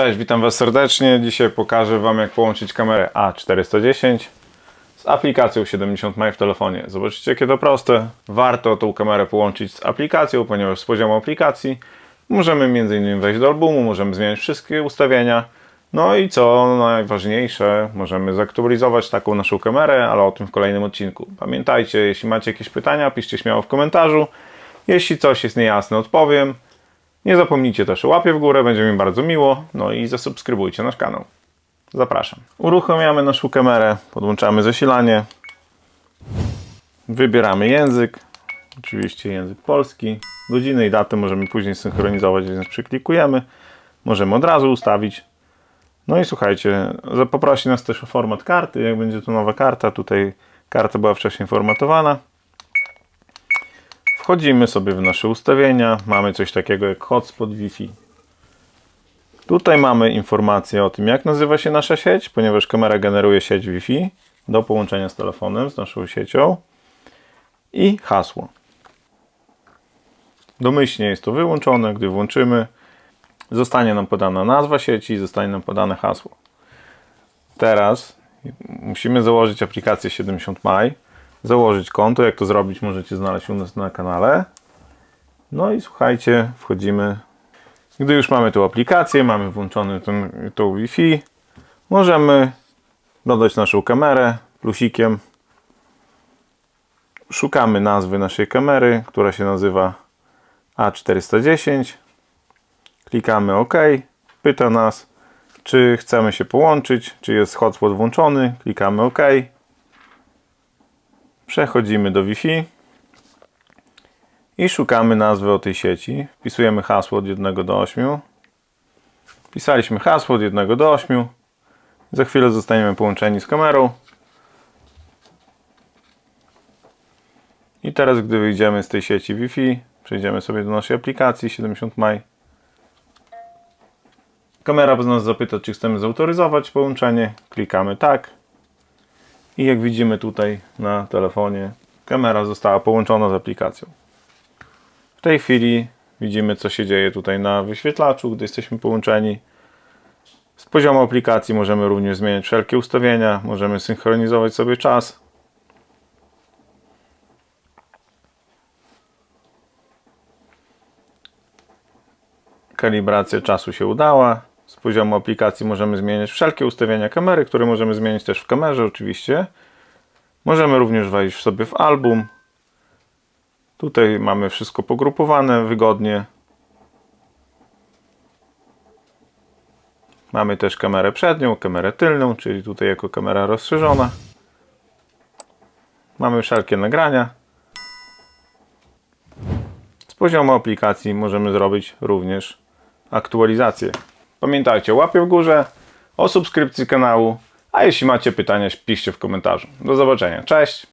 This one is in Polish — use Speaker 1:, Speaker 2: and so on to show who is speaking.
Speaker 1: Cześć, witam Was serdecznie. Dzisiaj pokażę Wam jak połączyć kamerę A410 z aplikacją 70 My w telefonie. Zobaczycie jakie to proste. Warto tą kamerę połączyć z aplikacją, ponieważ z poziomu aplikacji możemy m.in. wejść do albumu, możemy zmieniać wszystkie ustawienia. No i co najważniejsze, możemy zaktualizować taką naszą kamerę, ale o tym w kolejnym odcinku. Pamiętajcie, jeśli macie jakieś pytania, piszcie śmiało w komentarzu. Jeśli coś jest niejasne, odpowiem. Nie zapomnijcie też o łapie w górę, będzie mi bardzo miło. No i zasubskrybujcie nasz kanał. Zapraszam. Uruchamiamy naszą kamerę, podłączamy zasilanie. Wybieramy język. Oczywiście język polski. Godziny i datę możemy później synchronizować, więc przyklikujemy. Możemy od razu ustawić. No i słuchajcie, poprosi nas też o format karty. Jak będzie to nowa karta, tutaj karta była wcześniej formatowana. Wchodzimy sobie w nasze ustawienia. Mamy coś takiego jak hotspot Wi-Fi. Tutaj mamy informację o tym, jak nazywa się nasza sieć, ponieważ kamera generuje sieć Wi-Fi do połączenia z telefonem, z naszą siecią i hasło. Domyślnie jest to wyłączone, gdy włączymy, zostanie nam podana nazwa sieci, zostanie nam podane hasło. Teraz musimy założyć aplikację 70 My, założyć konto. Jak to zrobić, możecie znaleźć u nas na kanale. No i słuchajcie, wchodzimy. Gdy już mamy tą aplikację, mamy włączony ten, tą Wi-Fi, możemy dodać naszą kamerę plusikiem. Szukamy nazwy naszej kamery, która się nazywa A410. Klikamy OK. Pyta nas, czy chcemy się połączyć, czy jest hotspot włączony. Klikamy OK. Przechodzimy do Wi-Fi i szukamy nazwy o tej sieci. Wpisujemy hasło od 1 do 8. Wpisaliśmy hasło od 1 do 8. Za chwilę zostaniemy połączeni z kamerą. I teraz, gdy wyjdziemy z tej sieci Wi-Fi, przejdziemy sobie do naszej aplikacji 70 My. Kamera nas zapyta, czy chcemy zautoryzować połączenie. Klikamy tak. I jak widzimy tutaj na telefonie, kamera została połączona z aplikacją. W tej chwili widzimy, co się dzieje tutaj na wyświetlaczu, gdy jesteśmy połączeni. Z poziomu aplikacji możemy również zmieniać wszelkie ustawienia, możemy synchronizować sobie czas. Kalibracja czasu się udała. Z poziomu aplikacji możemy zmieniać wszelkie ustawienia kamery, które możemy zmienić też w kamerze oczywiście. Możemy również wejść sobie w album. Tutaj mamy wszystko pogrupowane wygodnie. Mamy też kamerę przednią, kamerę tylną, czyli tutaj jako kamera rozszerzona. Mamy wszelkie nagrania. Z poziomu aplikacji możemy zrobić również aktualizację. Pamiętajcie o łapie w górze, o subskrypcji kanału, a jeśli macie pytania, piszcie w komentarzu. Do zobaczenia. Cześć!